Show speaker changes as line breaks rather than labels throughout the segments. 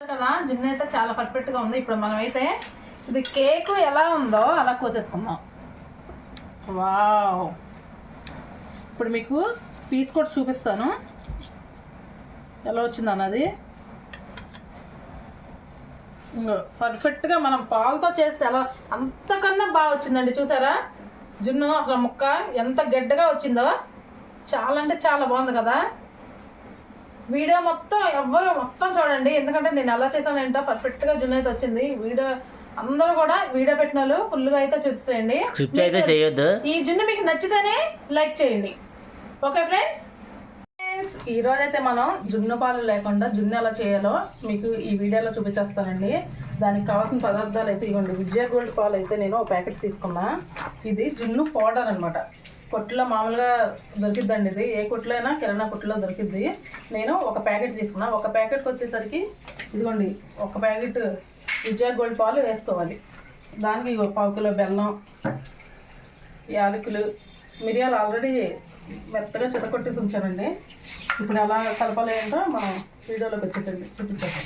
కదా జున్ను అయితే చాలా పర్ఫెక్ట్గా ఉంది. ఇప్పుడు మనం అయితే ఇది కేక్ ఎలా ఉందో అలా కోసేసుకుందాం. వావ్! ఇప్పుడు మీకు పీస్ కూడా చూపిస్తాను. ఎలా వచ్చింది అన్నది? పర్ఫెక్ట్గా మనం పాలతో చేస్తే ఎలా అంతకన్నా బాగా వచ్చిందండి. చూసారా? జున్ను అసలు ముక్క ఎంత గడ్డగా వచ్చిందో. చాలా అంటే చాలా బాగుంది కదా? వీడియో మొత్తం ఎవ్వరు మొత్తం చూడండి. ఎందుకంటే నేను ఎలా చేశాను ఏంటో పర్ఫెక్ట్గా జున్ను అయితే వచ్చింది. వీడియో అందరూ కూడా వీడియో పెట్టిన వాళ్ళు ఫుల్గా అయితే చూసేయండి.
స్క్రిప్ట్ అయితే చేయొద్దు.
ఈ జున్ను మీకు నచ్చితేనే లైక్ చేయండి. Okay friends? ఫ్రెండ్స్ ఈ రోజు అయితే మనం జున్ను పాలు లేకుండా జున్ను ఎలా చేయాలో మీకు ఈ వీడియోలో చూపించేస్తానండి. దానికి కావాల్సిన పదార్థాలు అయితే ఇవ్వండి. విజయ గోల్డ్ పాలు అయితే నేను ఒక ప్యాకెట్ తీసుకున్నా. ఇది జున్ను పౌడర్ అనమాట కొట్లో మామూలుగా దొరికిద్దండి ఇది. ఏ కొట్లో అయినా కిరాణా కొట్లో దొరికిద్ది. నేను ఒక ప్యాకెట్ తీసుకున్నా. ఒక ప్యాకెట్కి వచ్చేసరికి ఇదిగోండి ఒక ప్యాకెట్ విజయ గోల్డ్ పాలు వేసుకోవాలి. దానికి పావు కిలో బెల్లం యాలకులు మిరియాలు ఆల్రెడీ మెత్తగా చితకొట్టేసి ఉంచానండి. ఇప్పుడు ఎలా కలపాలి ఏంటో మనం వీడియోలోకి వచ్చేసండి చూపించేసాం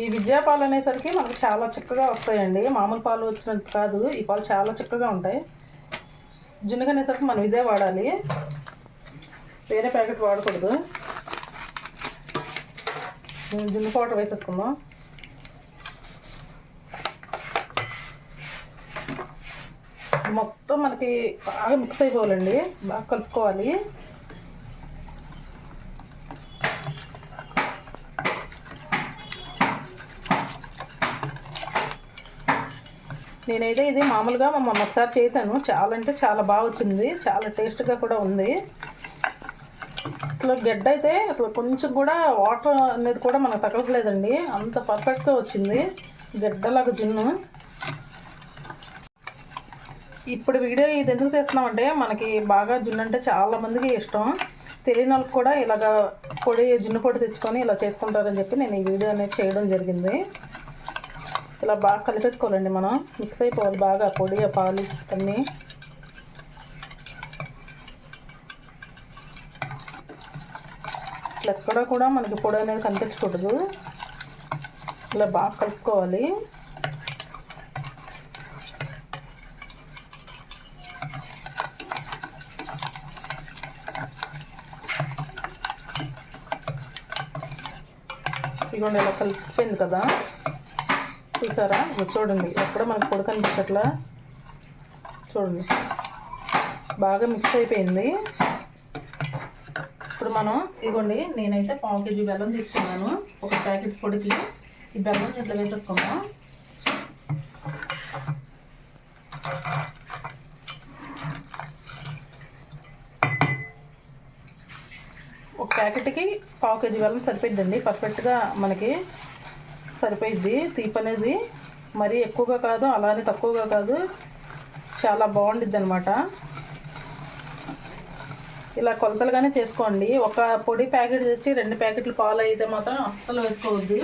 ఈ విద్యా పాలు అనేసరికి మనకు చాలా చిక్కగా వస్తాయండి. మామూలు పాలు వచ్చినట్టు కాదు. ఈ పాలు చాలా చిక్కగా ఉంటాయి. జున్నుగా అనేసరికి మనం ఇదే వాడాలి. వేరే ప్యాకెట్ వాడకూడదు. జున్ను పౌడర్ వేసేసుకుందాం. మొత్తం మనకి బాగా మిక్స్ అయిపోవాలండి. బాగా కలుపుకోవాలి. నేనైతే ఇది మామూలుగా మొన్న ఒకసారి చేశాను. చాలా అంటే చాలా బాగా వచ్చింది. చాలా టేస్ట్గా కూడా ఉంది. అసలు గడ్డ అయితే అసలు కొంచెం కూడా వాటర్ అనేది కూడా మనకు తగలట్లేదండి. అంత పర్ఫెక్ట్గా వచ్చింది. గడ్డలాగా జున్ను. ఇప్పుడు వీడియో ఇది ఎందుకు తెస్తున్నామంటే మనకి బాగా జున్ను అంటే చాలామందికి ఇష్టం. తెలియని వాళ్ళకి కూడా ఇలాగ పొడి జున్ను పొడి తెచ్చుకొని ఇలా చేసుకుంటారని చెప్పి నేను ఈ వీడియో అనేది చేయడం జరిగింది. ఇలా బాగా కలిపెట్టుకోవాలండి మనం. మిక్స్ అయిపోవాలి బాగా పొడి పాలు అన్నీ ఇట్లా ఎక్కడ కూడా మనకి పొడి అనేది కనిపించకూడదు. ఇలా బాగా కలుపుకోవాలి. ఇదిగోండి ఇలా కలిసిపోయింది కదా. చూసారా? చూడండి. ఎక్కడ మనకు పొడి కనిపించట్లా చూడండి. బాగా మిక్స్ అయిపోయింది. ఇప్పుడు మనం ఇదిగోండి నేనైతే పావు కేజీ బెల్లం తీసుకున్నాను. ఒక ప్యాకెట్ పొడికి. ఈ బెల్లం ఇట్లా వేసేసుకుందాం? ఒక ప్యాకెట్కి పావు కేజీ బెల్లం సరిపోద్దండి పర్ఫెక్ట్గా మనకి సరిపోయిద్ది తీపి అనేది మరీ ఎక్కువగా కాదు అలానే తక్కువగా కాదు. చాలా బాగుండిద్ది అనమాట ఇలా కొలతలుగానే చేసుకోండి. ఒక పొడి ప్యాకెట్ తెచ్చి రెండు ప్యాకెట్లు పాలు అయితే మాత్రం అస్సలు వేసుకోవద్దు.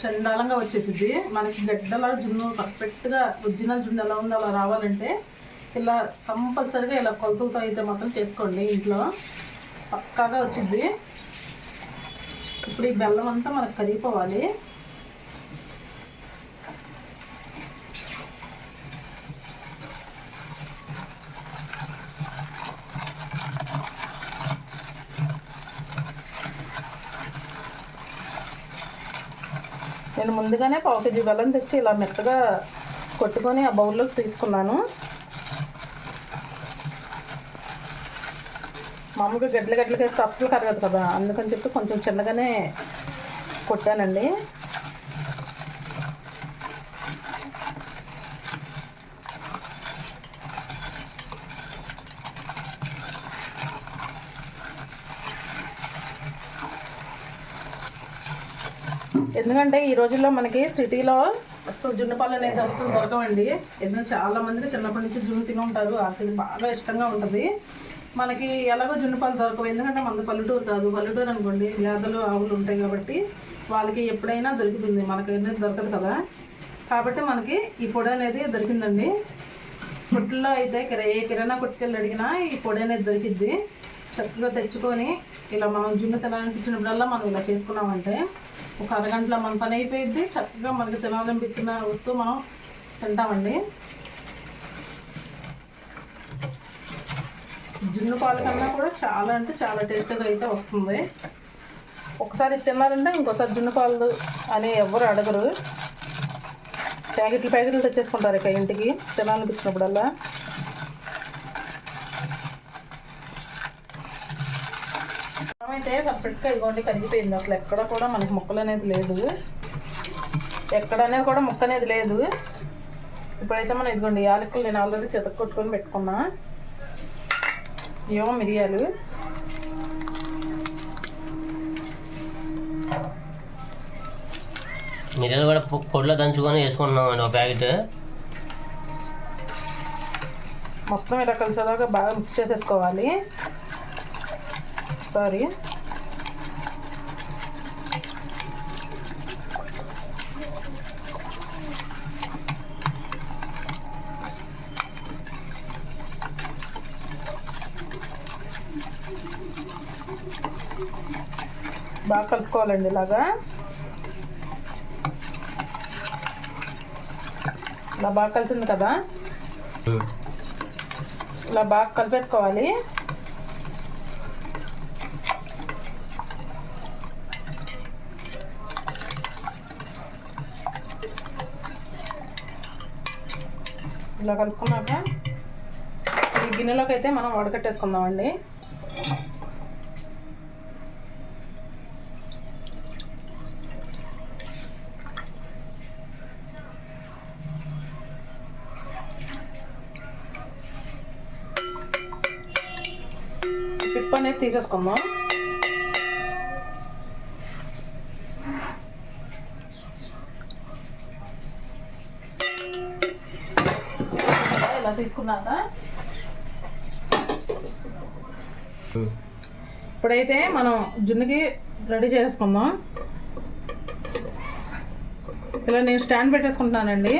చండాలంగా వచ్చేసింది మనకి గడ్డలా జున్ను పర్ఫెక్ట్గా ఒరిజినల్ జున్ను ఎలా ఉందో అలా రావాలంటే ఇలా కంపల్సరిగా ఇలా కొలతలతో అయితే మాత్రం చేసుకోండి ఇంట్లో. పక్కాగా వచ్చింది ఇప్పుడు ఈ బెల్లం అంతా మనకు కరిగిపోవాలి. నేను ముందుగానే పావు కేజీ బెల్లం తెచ్చి ఇలా మెత్తగా కొట్టుకొని ఆ బౌల్లోకి తీసుకున్నాను. మామూలుగా గడ్డలు గడ్డలకి వేస్తే అస్సలు కరగదు కదా. అందుకని చెప్పి కొంచెం చిన్నగానే కొట్టానండి. ఎందుకంటే ఈ రోజుల్లో మనకి సిటీలో అసలు జున్ను పాలు అనేది అసలు దొరకవండి ఎందుకంటే చాలా మందికి చిన్నప్పటి నుంచి జున్ను తిని ఉంటారు. వాళ్ళకి బాగా ఇష్టంగా ఉంటుంది. మనకి ఎలాగో జున్ను పాలు దొరకవు. ఎందుకంటే మనది పల్లెటూరు కాదు. పల్లెటూరు అనుకోండి వ్యాధులు ఆవులు ఉంటాయి కాబట్టి వాళ్ళకి ఎప్పుడైనా దొరుకుతుంది. మనకి అనేది దొరకదు కదా. కాబట్టి మనకి ఈ పొడి అనేది దొరికిందండి. కొట్టులో అయితే కిర- ఏ కిరాణా కొట్టుకెళ్ళి అడిగినా ఈ పొడి అనేది దొరికిద్ది. చక్కగా తెచ్చుకొని ఇలా మనం జున్ను తినాలనిపించినప్పుడల్లా మనం ఇలా చేసుకున్నామంటే ఒక అరగంటలో మన పని అయిపోయింది చక్కగా మనకి తినాలనిపించిన వస్తువు మనం తింటామండి. జున్ను పాలు కన్నా కూడా చాలా అంటే చాలా టేస్ట్గా అయితే వస్తుంది. ఒకసారి తిన్నారంటే ఇంకోసారి జున్ను పాలు అని ఎవ్వరు అడగరు. ప్యాకెట్లు ప్యాకెట్లు తెచ్చేసుకుంటారు ఇక ఇంటికి తినాలనిపించినప్పుడల్లా. అయితే పర్ఫెక్ట్గా ఇదిగోండి కరిగిపోయింది. అసలు ఎక్కడ కూడా మనకి ముక్కలు అనేది లేదు. ఎక్కడ అనేది కూడా ముక్క అనేది లేదు. ఇప్పుడైతే మనం ఇదిగోండి యాలకులు నేను ఆల్రెడీ చెతక కొట్టుకొని పెట్టుకున్నా. ఏమో మిరియాలు.
మిరియాలు కూడా పొడిలో దంచుకొని వేసుకుంటున్నామండి ఒక ప్యాకెట్.
మొత్తం ఇలా కలిసేదాకా బాగా మిక్స్ చేసేసుకోవాలి. సారీ బాగా కలుపుకోవాలండి ఇలాగా. ఇలా బాగా కలిసింది కదా. ఇలా బాగా కలిపేసుకోవాలి. ఇలా కలుపుకున్నాక ఈ గిన్నెలోకి అయితే మనం వడకట్టేసుకుందామండి. పిప్ప అనేది తీసేసుకుందాం ఇలా తీసుకున్నాక ఇప్పుడైతే మనం జున్నుకి రెడీ చేసుకుందాం. ఇలా నేను స్టాండ్ పెట్టేసుకుంటున్నానండి.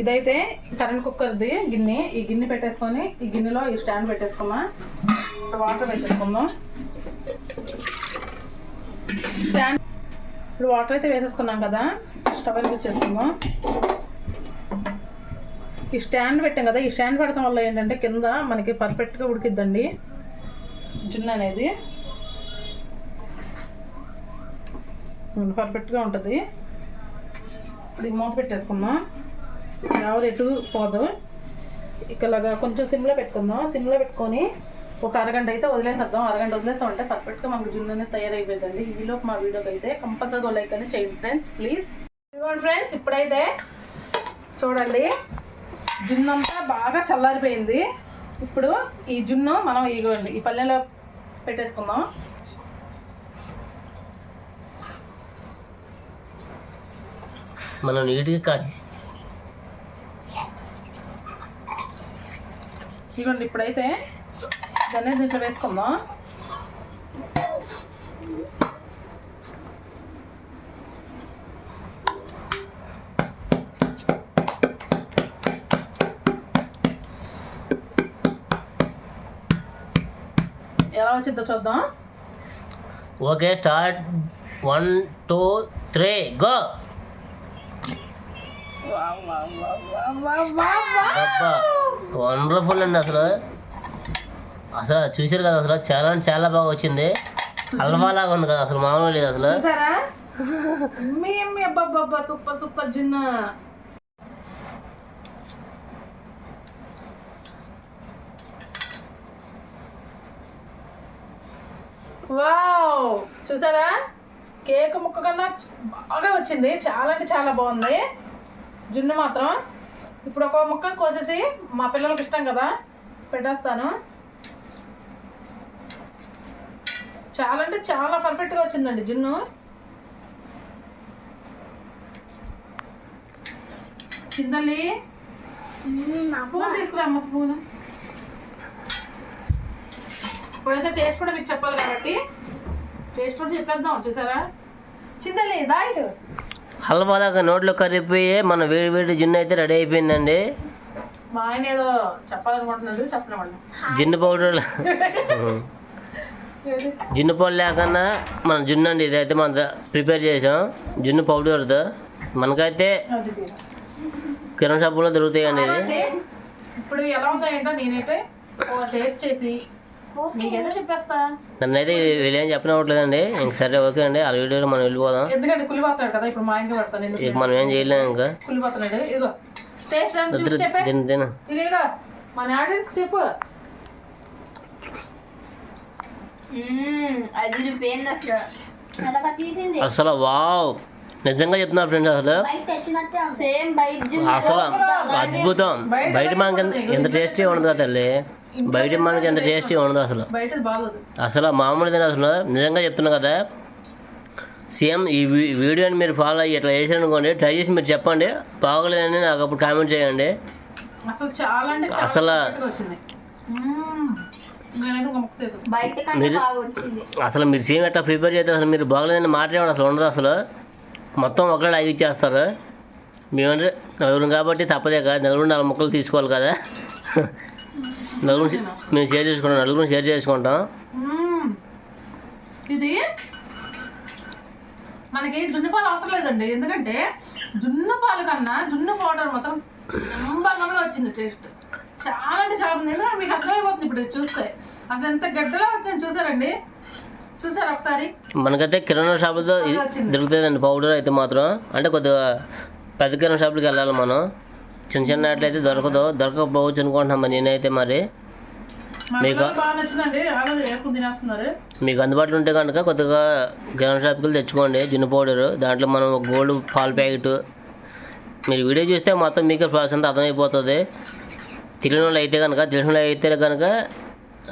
ఇదైతే కరెంట్ కుక్కర్ది గిన్నె. ఈ గిన్నె పెట్టేసుకొని ఈ గిన్నెలో ఈ స్టాండ్ పెట్టేసుకున్నా వాటర్ వేసేసుకుందాం. స్టాండ్ ఇప్పుడు వాటర్ అయితే వేసేసుకున్నాం కదా. స్టవ్ వచ్చేసుకుందాం ఈ స్టాండ్ పెట్టాం కదా ఈ స్టాండ్ పెడతాం వల్ల ఏంటంటే కింద మనకి పర్ఫెక్ట్గా ఉడికిద్దండి. జున్ను అనేది. పర్ఫెక్ట్గా ఉంటుంది. ఇప్పుడు మూత పెట్టేసుకుందాం. ఎవరు ఎటు పోదు. ఇక్కడలాగా కొంచెం సిమ్లో పెట్టుకుందాం. సిమ్లో పెట్టుకొని ఒక అరగంట అయితే వదిలేసేద్దాం. అరగంట వదిలేసాం అంటే పర్ఫెక్ట్గా మనకు జున్ను అనేది తయారైపోయిందండి ఈలోపు మా వీడియోకి అయితే కంపల్సరీ లైక్ అని చేయండి. ఫ్రెండ్స్ ప్లీజ్ ఇదిగోండి ఫ్రెండ్స్ ఇప్పుడైతే చూడండి. జున్ను అంతా బాగా చల్లారిపోయింది. ఇప్పుడు ఈ జున్ను మనం ఇగోండి ఈ పల్లెలో పెట్టేసుకుందాం.
మనం నీట్గా కా-
ఇదిగోండి ఇప్పుడైతే దాన్ని దీంట్లో వేసుకుందాం. వచ్చిందో చూద్దాం.
Okay start. One two three go. Wonderful అండి అసలు. అసలు చూసారు కదా అసలు చాలా అంటే చాలా బాగా వచ్చింది. హల్వా లాగా ఉంది కదా అసలు మామూలు లేదు అసలు.
చూసారా? మీ మీ అబ్బబ్బబ్బా సూపర్ సూపర్ జున్ను వావ్! చూసారా? కేక్ ముక్క కన్నా బాగా వచ్చింది. చాలా అంటే చాలా బాగుంది. జున్ను మాత్రం. ఇప్పుడు ఒక ముక్క కోసేసి మా పిల్లలకి ఇష్టం కదా పెట్టేస్తాను. చాలా అంటే చాలా పర్ఫెక్ట్గా వచ్చిందండి జున్ను. చిందల్లి స్పూన్ తీసుకురామ్మ స్పూన్. ఇప్పుడైతే టేస్ట్ కూడా మీకు చెప్పాలి కాబట్టి టేస్ట్ కూడా చెప్పేద్దాం చూసారా? చిందల్లి దాయిట్
హల్వాలాగా నోట్లో కరిగిపోయి మన వేడి వేడి జున్ను అయితే రెడీ అయిపోయిందండి.
మా ఆయన ఏదో చెప్పాలనుకుంటున్నది చెప్పనివ్వండి.
జున్ను పౌడర్? జున్ను పౌడర్ లేకన్నా మన జున్ను అండి ఇదైతే మనం ప్రిపేర్ చేసాం. జున్ను పౌడర్తో. మనకైతే. కిరణ్ షాపులో దొరుకుతాయండి ఇది
ఇప్పుడు ఎలా ఉంటాయంటే నేనైతే టేస్ట్ చేసి చెప్పేస్తా?
నన్ను అయితే వీళ్ళు ఏం చెప్పనివ్వట్లేదండి ఇంక సరే ఓకే అండి. ఆ వీడియోలో మనం వెళ్ళిపోదాం.
ఎందుకంటే కులిపోతాడు కదా ఇప్పుడు మా పెడతాను
ఇక మనం ఏం చేయలేము ఇంకా.
కులిపోతున్నాడు ఇదిగో టేస్ట్ చూసి చెప్పే.
తిను తిను.
ఇదిగో మన ఆడియన్స్ చెప్పు.
అది రూపాయింది అసలు? తీసింది.
అసలు వావ్. నిజంగా చెప్తున్నా ఫ్రెండ్స్ అసలు. అసలు అద్భుతం. బయట మనకి ఎంత- టేస్టీ ఉండదు కదా తల్లి. బయట మనకి ఎంత టేస్టీ ఉండదు అసలు. అసలు మామూలు తిన అసలు. నిజంగా చెప్తున్నా కదా. సేమ్ ఈ వీ- వీడియోని మీరు ఫాలో అయ్యి ఇట్లా చేసారనుకోండి ట్రై చేసి మీరు చెప్పండి. బాగోలేదని నాకు అప్పుడు కామెంట్ చేయండి.
అసలు చాలా అంటే చాలా
అసలు- అసలు మీరు సేమ్ ఎట్లా ప్రిపేర్ చేస్తే అసలు మీరు బాగలేదని మాట్లాడడం అసలు ఉండదు అసలు? మొత్తం ఒకళ్ళు ఐదు ఇచ్చేస్తారు. మేమంటే నలుగురు కాబట్టి తప్పదే కదా నలుగురు నాలుగు ముక్కలు తీసుకోవాలి కదా. నలుగురు మేము షేర్ చేసుకుంటాం నలుగురు షేర్ చేసుకుంటాం.
ఇది మనకి జున్ను పాలు అవసరం లేదండి. ఎందుకంటే జున్ను పాలు కన్నా జున్ను పౌడర్ మాత్రం నెంబర్ వన్గా వచ్చింది టేస్ట్. చాలా అంటే చాలా ఎందుకంటే మీకు అర్థమైపోతుంది ఇప్పుడు చూస్తే. అసలు ఎంత గడ్డలా వచ్చింది చూసారండి? చూసారు ఒకసారి?
మనకైతే కిరాణా షాపులతో దొరుకుతుందండి పౌడర్ అయితే మాత్రం. అంటే కొద్దిగా పెద్ద కిరాణా షాపులకి వెళ్ళాలి మనం. చిన్న చిన్న అట్లయితే దొరకదు. దొరకకపోవచ్చు అనుకుంటున్నాం మరి నేనైతే మరి. మీకు- మీకు అందుబాటులో ఉంటే కనుక కొద్దిగా కిరాణా షాప్కి వెళ్ళి తెచ్చుకోండి. జున్ను పౌడర్ దాంట్లో మనం గోల్డ్ పాల ప్యాకెట్. మీరు వీడియో చూస్తే మొత్తం మీకే ప్రాసెస్ అంతా అర్థమైపోతుంది. తెలియని వాళ్ళు అయితే కనుక తెలిసిన వాళ్ళు అయితే కనుక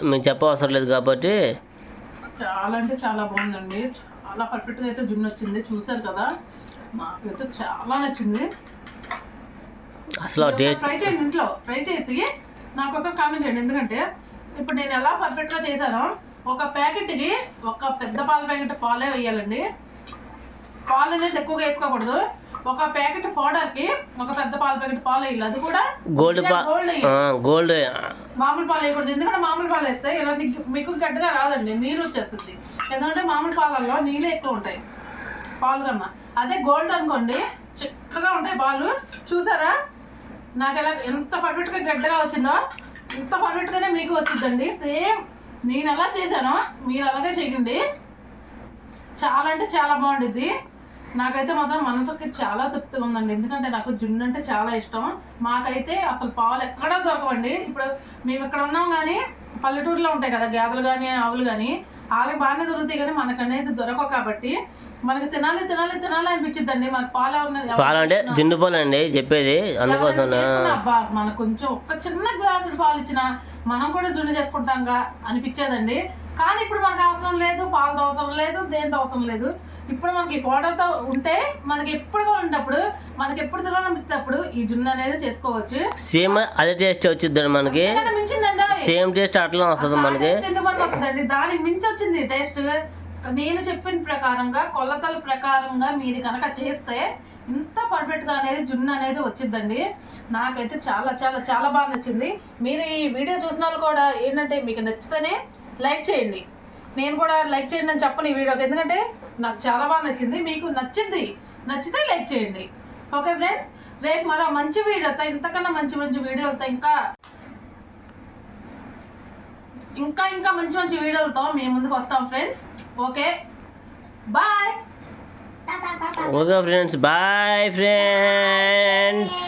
మేము చెప్పవసరం లేదు కాబట్టి
చాలా అంటే చాలా బాగుందండి. చాలా పర్ఫెక్ట్గా అయితే జున్ను వచ్చింది చూసారు కదా? నాకైతే చాలా నచ్చింది.
అసలు
ట్రై చేయండి ఇంట్లో. ట్రై చేసి నాకోసం కామెంట్ చేయండి. ఎందుకంటే ఇప్పుడు నేను ఎలా పర్ఫెక్ట్గా చేశానో ఒక ప్యాకెట్కి ఒక పెద్ద పాల ప్యాకెట్ పాలే వేయాలండి. పాలు అనేది ఎక్కువగా వేసుకోకూడదు. ఒక ప్యాకెట్ పౌడర్కి ఒక పెద్ద పాల ప్యాకెట్ పాలు వేయాలి. అది కూడా
గోల్డ్
గోల్డ్
గోల్డ్
మామూలు పాలు వేయకూడదు. ఎందుకంటే మామూలు పాలు వేస్తే ఇలా మీకు- మీకు గడ్డగా రాదండి నీరు వచ్చేస్తుంది. ఎందుకంటే మామూలు పాలల్లో నీళ్ళే ఎక్కువ ఉంటాయి పాలు కన్నా. అదే గోల్డ్ అనుకోండి చిక్కగా ఉంటాయి పాలు. చూసారా? నాకు ఎలా ఎంత పర్ఫెక్ట్గా గడ్డగా వచ్చిందో ఇంత పర్ఫెక్ట్గానే మీకు వచ్చిందండి సేమ్ నేను ఎలా చేశానో మీరు అలాగే చేయండి. చాలా అంటే చాలా బాగుండిద్ది. నాకైతే మాత్రం మనసుకి చాలా తృప్తిగా ఉందండి. ఎందుకంటే నాకు జున్ను అంటే చాలా ఇష్టం. మాకైతే అసలు పాలు ఎక్కడా దొరకవండి. ఇప్పుడు మేము ఇక్కడ ఉన్నాం కానీ పల్లెటూరులో ఉంటాయి కదా గేదెలు కానీ ఆవులు కానీ వాళ్ళకి బాగానే దొరుకుతాయి కానీ మనకు అనేది దొరకవు కాబట్టి మనకి తినాలి తినాలి తినాలి అనిపించిద్దండి మనకు పాలు ఉన్నది
పాలు అంటే జున్ను పాలు అండి చెప్పేది అందుకోసం
అబ్బా మనకు కొంచెం ఒక్క చిన్న గ్లాసు పాలు ఇచ్చినా మనం కూడా జున్ను చేసుకుంటాంగా అనిపించేదండి. కానీ ఇప్పుడు మనకు అవసరం లేదు పాలతో అవసరం లేదు దేంతో అవసరం లేదు. ఇప్పుడు మనకి పౌడర్తో ఉంటే మనకి ఎప్పుడు ఉన్నప్పుడు మనకి ఎప్పుడు తినాలనిపిస్తేప్పుడు ఈ జున్ను అనేది చేసుకోవచ్చు.
సేమ్ అదే టేస్ట్ వచ్చిద్దండి మనకి. సేమ్ టేస్ట్ అట్లా వస్తుంది మనకు.
వస్తుందండి? దానికి మించి వచ్చింది టేస్ట్. నేను చెప్పిన ప్రకారంగా కొలతల ప్రకారంగా మీరు కనుక చేస్తే ఇంత పర్ఫెక్ట్గా అనేది జున్ను అనేది వచ్చిందండి. నాకైతే చాలా చాలా చాలా బాగా నచ్చింది. మీరు ఈ వీడియో చూసిన వాళ్ళు కూడా ఏంటంటే మీకు నచ్చితేనే లైక్ చేయండి. నేను కూడా లైక్ చేయండి అని చెప్పను ఈ వీడియోకి. ఎందుకంటే నాకు చాలా బాగా నచ్చింది. మీకు నచ్చింది నచ్చితే లైక్ చేయండి. ఓకే ఫ్రెండ్స్ రేపు మరో మంచి వీడియోతో ఇంతకన్నా మంచి మంచి వీడియోలతో ఇంకా ఇంకా ఇంకా మంచి మంచి వీడియోలతో మేము ముందుకు వస్తాం friends. Okay bye!
Okay friends bye friends